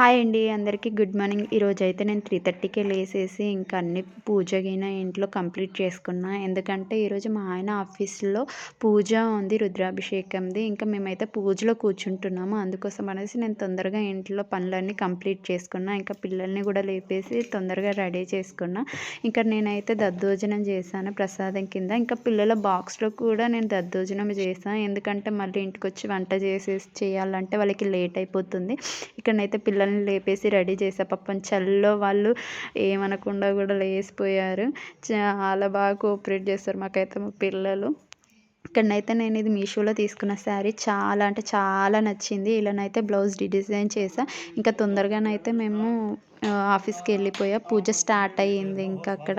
Hi అండి అందరికీ good morning. ఈరోజు అయితే నేను త్రీ థర్టీకే లేసేసి ఇంకా అన్ని పూజ గిన ఇంట్లో కంప్లీట్ చేసుకున్నా. ఎందుకంటే ఈరోజు మా ఆయన ఆఫీస్లో పూజ ఉంది రుద్రాభిషేకంది. ఇంకా మేమైతే పూజలో కూర్చుంటున్నాము. అందుకోసం అనేసి నేను తొందరగా ఇంట్లో పనులన్నీ కంప్లీట్ చేసుకున్నా. ఇంకా పిల్లల్ని కూడా లేపేసి తొందరగా రెడీ చేసుకున్నా. ఇంకా నేనైతే దద్దోజనం చేశాను ప్రసాదం కింద. ఇంకా పిల్లల బాక్స్లో కూడా నేను దద్దోజనం చేశాను. ఎందుకంటే మళ్ళీ ఇంటికి వచ్చి వంట చేసేసి చేయాలంటే వాళ్ళకి లేట్ అయిపోతుంది. ఇక్కడనైతే పిల్లల్ని లేపేసి రెడీ చేసా. పాపం చలిలో వాళ్ళు ఏమనకుండా కూడా లేసిపోయారు. చాలా బాగా కోఆపరేట్ చేస్తారు మాకైతే మా పిల్లలు. ఇక్కడనైతే నేను ఇది మీషోలో తీసుకున్న శారీ చాలా అంటే చాలా నచ్చింది. ఇలానైతే బ్లౌజ్ డిజైన్ చేసా. ఇంకా తొందరగానైతే మేము ఆఫీస్కి వెళ్ళిపోయా. పూజ స్టార్ట్ అయ్యింది ఇంకా అక్కడ.